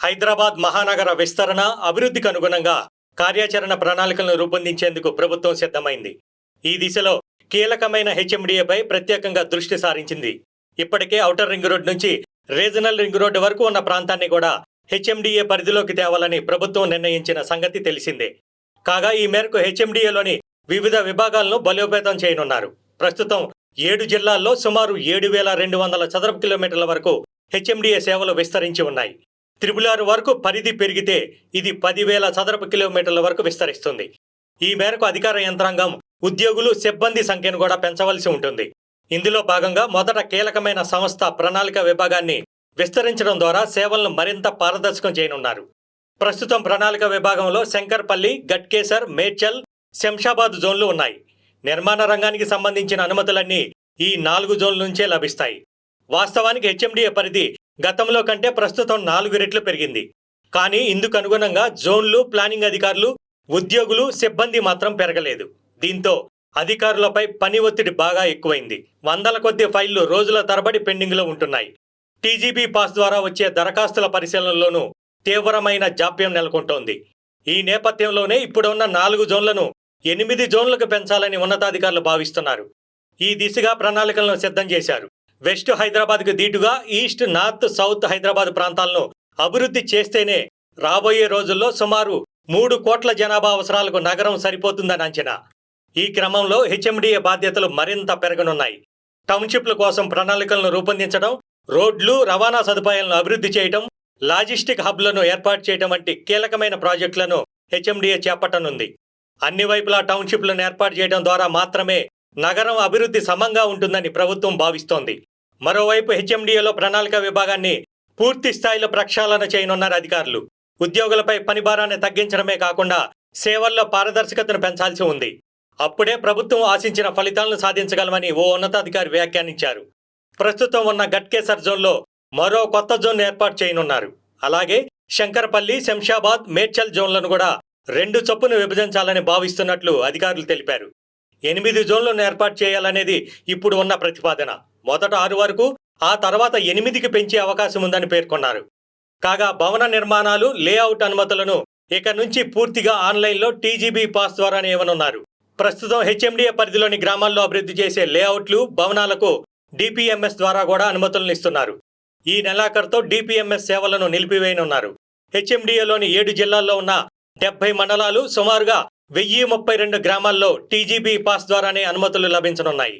హైదరాబాద్ మహానగర విస్తరణ అభివృద్ధికి అనుగుణంగా కార్యాచరణ ప్రణాళికలను రూపొందించేందుకు ప్రభుత్వం సిద్ధమైంది. ఈ దిశలో కీలకమైన హెచ్ఎండిఏపై ప్రత్యేకంగా దృష్టి సారించింది. ఇప్పటికే ఔటర్ రింగ్ రోడ్ నుంచి రీజనల్ రింగ్ రోడ్డు వరకు ఉన్న ప్రాంతాన్ని కూడా హెచ్ఎండిఏ పరిధిలోకి తేవాలని ప్రభుత్వం నిర్ణయించిన సంగతి తెలిసిందే. కాగా ఈ మేరకు హెచ్ఎండిఏలోని వివిధ విభాగాలను బలోపేతం చేయనున్నారు. ప్రస్తుతం ఏడు జిల్లాల్లో సుమారు ఏడు వేల రెండు వందల చదరపు కిలోమీటర్ల వరకు హెచ్ఎండిఏ సేవలు విస్తరించి ఉన్నాయి. త్రిపులారు వరకు పరిధి పెరిగితే ఇది పదివేల చదరపు కిలోమీటర్ల వరకు విస్తరిస్తుంది. ఈ మేరకు అధికార యంత్రాంగం ఉద్యోగులు సిబ్బంది సంఖ్యను కూడా పెంచవలసి ఉంటుంది. ఇందులో భాగంగా మొదట కీలకమైన సంస్థ ప్రణాళిక విభాగాన్ని విస్తరించడం ద్వారా సేవలను మరింత పారదర్శకం చేయనున్నారు. ప్రస్తుతం ప్రణాళిక విభాగంలో శంకర్పల్లి గట్కేసర్ మేడ్చల్ శంషాబాద్ జోన్లు ఉన్నాయి. నిర్మాణ రంగానికి సంబంధించిన అనుమతులన్నీ ఈ నాలుగు జోన్ల నుంచే లభిస్తాయి. వాస్తవానికి హెచ్ఎండిఏ పరిధి గతంలో కంటే ప్రస్తుతం నాలుగు రెట్లు పెరిగింది. కానీ ఇందుకు అనుగుణంగా జోన్లు ప్లానింగ్ అధికారులు ఉద్యోగులు సిబ్బంది మాత్రం పెరగలేదు. దీంతో అధికారులపై పని ఒత్తిడి బాగా ఎక్కువైంది. వందల కొద్ది ఫైళ్ళు రోజుల తరబడి పెండింగ్లో ఉంటున్నాయి. టీజీబీ పాస్ ద్వారా వచ్చే దరఖాస్తుల పరిశీలనలోనూ తీవ్రమైన జాప్యం నెలకొంటోంది. ఈ నేపథ్యంలోనే ఇప్పుడున్న నాలుగు జోన్లను ఎనిమిది జోన్లకు పెంచాలని ఉన్నతాధికారులు భావిస్తున్నారు. ఈ దిశగా ప్రణాళికలను సిద్ధం చేశారు. వెస్ట్ హైదరాబాద్కు దీటుగా ఈస్ట్ నార్త్ సౌత్ హైదరాబాద్ ప్రాంతాలను అభివృద్ధి చేస్తేనే రాబోయే రోజుల్లో సుమారు మూడు కోట్ల జనాభా అవసరాలకు నగరం సరిపోతుందని అంచనా. ఈ క్రమంలో హెచ్ఎండిఏ బాధ్యతలు మరింత పెరగనున్నాయి. టౌన్షిప్ల కోసం ప్రణాళికలను రూపొందించడం రోడ్లు రవాణా సదుపాయాలను అభివృద్ధి చేయడం లాజిస్టిక్ హబ్లను ఏర్పాటు చేయడం వంటి కీలకమైన ప్రాజెక్టులను హెచ్ఎండిఏ చేపట్టనుంది. అన్ని వైపులా టౌన్షిప్లను ఏర్పాటు చేయడం ద్వారా మాత్రమే నగరం అభివృద్ధి సమంగా ఉంటుందని ప్రభుత్వం భావిస్తోంది. మరోవైపు హెచ్ఎండిఏలో ప్రణాళిక విభాగాన్ని పూర్తి స్థాయిలో ప్రక్షాళన చేయనున్నారు అధికారులు. ఉద్యోగులపై పని భారాన్ని తగ్గించడమే కాకుండా సేవల్లో పారదర్శకతను పెంచాల్సి ఉంది. అప్పుడే ప్రభుత్వం ఆశించిన ఫలితాలను సాధించగలమని ఓ ఉన్నతాధికారి వ్యాఖ్యానించారు. ప్రస్తుతం ఉన్న గట్కేసర్ జోన్లో మరో కొత్త జోన్ ఏర్పాటు చేయనున్నారు. అలాగే శంకరపల్లి శంషాబాద్ మేడ్చల్ జోన్లను కూడా రెండు చొప్పున విభజించాలని భావిస్తున్నట్లు అధికారులు తెలిపారు. ఎనిమిది జోన్లను ఏర్పాటు చేయాలనేది ఇప్పుడు ఉన్న ప్రతిపాదన. మొదట ఆరు వరకు ఆ తర్వాత ఎనిమిదికి పెంచే అవకాశం ఉందని పేర్కొన్నారు. కాగా భవన నిర్మాణాలు లేఅవుట్ అనుమతులను ఇక నుంచి పూర్తిగా ఆన్లైన్లో టీజీబీ పాస్ ద్వారానే ఇవ్వనున్నారు. ప్రస్తుతం హెచ్ఎండిఏ పరిధిలోని గ్రామాల్లో అభివృద్ధి చేసే లేఅవుట్లు భవనాలకు డిపిఎంఎస్ ద్వారా కూడా అనుమతులను ఇస్తున్నారు. ఈ నెలాఖరుతో డిపిఎంఎస్ సేవలను నిలిపివేయనున్నారు. హెచ్ఎండిఏలోని ఏడు జిల్లాల్లో ఉన్న డెబ్బై మండలాలు సుమారుగా వెయ్యి ముప్పై రెండు గ్రామాల్లో టీజీబీ పాస్ ద్వారానే అనుమతులు లభించనున్నాయి.